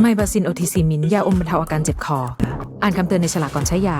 ไมบาซินโอทีซีมินยาอมบรรเทาอาการเจ็บคอ อ่านคำเตือนในฉลากก่อนใช้ยา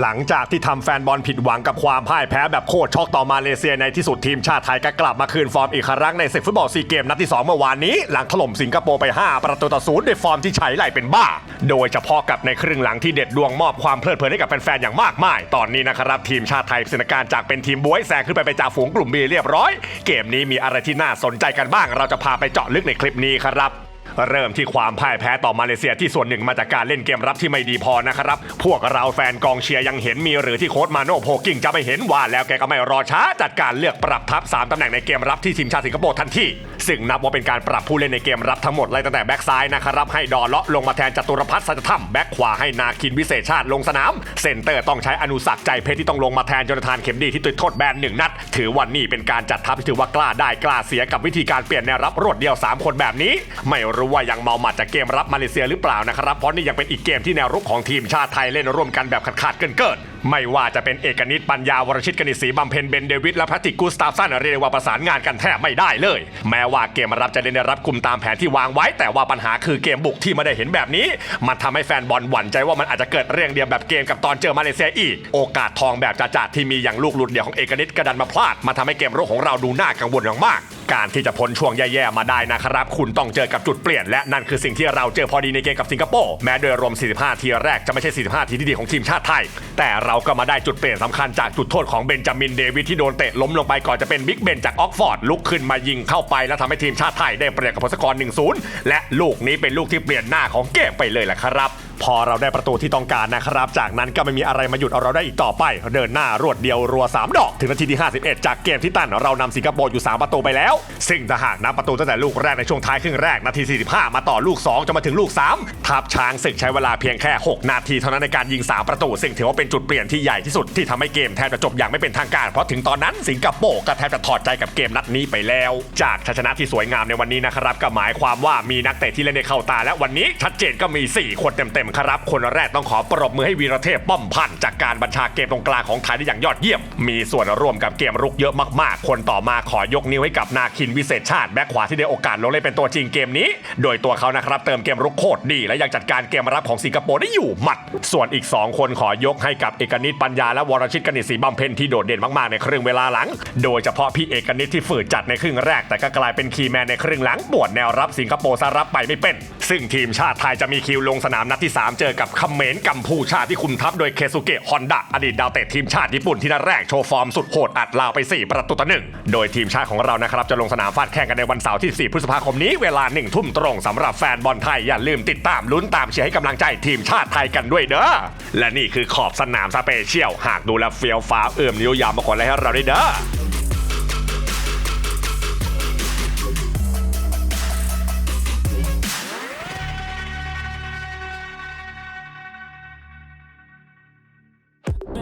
หลังจากที่ทำแฟนบอลผิดหวังกับความพ่ายแพ้แบบโคตรช็อกต่อมาเลเซียในที่สุดทีมชาติไทยก็กลับมาคืนฟอร์มอีกครั้งในศึกฟุตบอลซีเกมนัดที่ 2 เมื่อวานนี้ หลังถล่มสิงคโปร์ไป 5 ประตูต่อศูนย์ด้วยฟอร์มที่ใช้ไหลเป็นบ้า โดยเฉพาะกับในครึ่งหลังที่เด็ดดวงมอบความเพลิดเพลินให้กับแฟนๆอย่างมากมาย ตอนนี้นะครับทีมชาติไทยสถานการณ์จากเป็นทีมบวยแซงขึ้นไปเป็นจ่าฝูงกลุ่มบีเรียบร้อย เกมนี้มีอะไรที่น่าสนใจกันบ้าง เราจะพาไปเจาะลึกในคลิปนี้ครับ เริ่มที่ความพ่ายแพ้ต่อมาเลเซียที่ส่วนหนึ่งมาจากการเล่นเกมรับที่ไม่ดีพอนะครับ พวกเราแฟนกองเชียร์ยังเห็นมีหรือที่โค้ชมาโน่โพกิ้งจะไม่เห็นว่าแล้วแกก็ไม่รอช้าจัดการเลือกปรับทัพ 3 ตำแหน่งในเกมรับที่ทีมชาติสิงคโปร์ทันทีซึ่งนับว่าเป็นการปรับผู้เล่นในเกมรับทั้งหมดเลยตั้งแต่แบ็กซ้ายนะครับให้ดอเลาะลงมาแทนจตุรพัฒน์สัจธรรมแบ็กขวาให้นาคินวิเศษชาติลงสนามเซนเตอร์ต้องใช้อนุสักใจเพชรที่ต้องลงมาแทนจนทานเข็มดีที่ติดโทษแบนหนึ่งนัด ถือว่านี่เป็นการจัดทัพที่ถือว่ากล้าได้กล้าเสียกับวิธีการเปลี่ยนแนวรับรวดเดียว 3 คนแบบนี้ ไม่รู้ว่ายังเมาหมัดจากเกมรับมาเลเซียหรือเปล่านะครับเพราะนี่ยังเป็นอีกเกมที่แนวรุกของทีมชาติไทยเล่นร่วมกันแบบขาดๆเกินๆ ไม่ว่าจะเป็นเอกนิตปัญญาวรชิตกนิษฐ์ศรีบำเพ็ญเบนเดวิดและแพทริกูสตาฟสันเรียกว่าประสานงานกันแทบไม่ได้เลย แม้ว่าเกมรับจะเล่นได้รับกลุ่มตามแผนที่วางไว้ แต่ว่าปัญหาคือเกมบุกที่ไม่ได้เห็นแบบนี้ มันทำให้แฟนบอลหวั่นใจว่ามันอาจจะเกิดเรื่องเดียวแบบเกมกับตอนเจอมาเลเซียอีก โอกาสทองแบบจัดๆที่มีอย่างลูกหลุดเดี่ยวของเอกนิตกระดันมาพลาดมาทำให้เกมรุกของเราดูน่ากังวลอย่างมาก การที่จะพ้นช่วงแย่ๆมาได้นะครับ คุณต้องเจอกับจุดเปลี่ยนและนั่นคือสิ่งที่เราเจอพอดีในเกมกับสิงคโปร์แม้โดยรวม 45 ทีแรกจะไม่ใช่ 45 ทีที่ดีของทีมชาติไทย แต่เราก็มาได้จุดเปลี่ยนสำคัญจากจุดโทษของเบนจามินเดวิดที่โดนเตะล้มลงไปก่อนจะเป็นบิ๊กเบนจากออกฟอร์ดลุกขึ้นมายิงเข้าไปแล้วทำให้ทีมชาติไทยได้เปรียบกับพลสกอร์1-0 และลูกนี้เป็นลูกที่เปลี่ยนหน้าของเกมไปเลยแหละครับพอเราได้ประตูที่ต้องการนะครับ จากนั้นก็ไม่มีอะไรมาหยุดเอาเราได้อีกต่อไป เดินหน้ารวดเดียวรัว 3 ดอก ถึงนาทีที่ 51 จากเกมที่ตั้นเรานำสิงคโปร์อยู่ 3 ประตูไปแล้ว ซึ่งถ้าหากนับประตูตั้งแต่ลูกแรกในช่วงท้ายครึ่งแรกนาที 45 มาต่อลูก 2จนมาถึงลูก 3 ทัพช้างศึกใช้เวลาเพียงแค่ 6 นาทีเท่านั้นในการยิง 3 ประตู ซึ่งถือว่าเป็นจุดเปลี่ยนที่ใหญ่ที่สุดที่ทำให้เกมแทบจะจบอย่างไม่เป็นทางการ เพราะถึงตอนนั้นสิงคโปร์ก็แทบจะถอดใจกับเกมนัดนี้ไปแล้ว จากชัยชนะที่สวยงามในวันนี้นะครับก็หมายความว่ามีนักเตะที่เล่นได้เข้าตาและวันนี้ชัดเจนก็มี 4 คนเต็มๆครับ คนแรกต้องขอปรบมือให้วีรเทพป้อมพันธ์จากการบัญชาเกมตรงกลางของไทยได้อย่างยอดเยี่ยม มีส่วนร่วมกับเกมรุกเยอะมากๆ คนต่อมาขอยกนิ้วให้กับนาคินวิเศษชาติแบ็คขวาที่ได้โอกาสลงเล่นเป็นตัวจริงเกมนี้ โดยตัวเขานะครับเติมเกมรุกโคตรดี และยังจัดการเกมรับของสิงคโปร์ได้อยู่หมัด ส่วนอีก 2 คนขอยกให้กับเอกนิตปัญญาและวรชิตกนิษฐ์ศรีบำเพ็ญที่โดดเด่นมากๆในครึ่งเวลาหลัง โดยเฉพาะพี่เอกนิตที่ฝืดจัดในครึ่งแรก แต่ก็กลายเป็นคีย์แมนในครึ่งหลังปวดแนวรับสิงคโปร์ซะรับไปไม่เป็น ซึ่งทีมชาติไทยจะมีคิวลงสนามนัดที่3 เจอกับเขมรกัมพูชาที่คุมทัพโดยเคซุเกะฮอนดะอดีตดาวเตะทีมชาติญี่ปุ่นที่นัดแรกโชว์ฟอร์มสุดโหดอัดลาวไป 4 ประตูต่อหนึ่งโดยทีมชาติของเรานะครับจะลงสนามฟาดแข่งกันในวันเสาร์ที่ 4 พฤษภาคมนี้เวลา1ทุ่มตรงสำหรับแฟนบอลไทยอย่าลืมติดตามลุ้นตามเชียร์ให้กำลังใจทีมชาติไทยกันด้วยเด้อและนี่คือขอบสนามสเปเชียลหากดูแลวเฟี้ยวฟ้าเอื่อมนิ้วยาวมาขออะไรให้เราได้เด้อ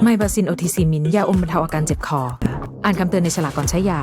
ไมบาซินโอทีซีมินยาอมบรรเทาอาการเจ็บคอ อ่านคำเตือนในฉลากก่อนใช้ยา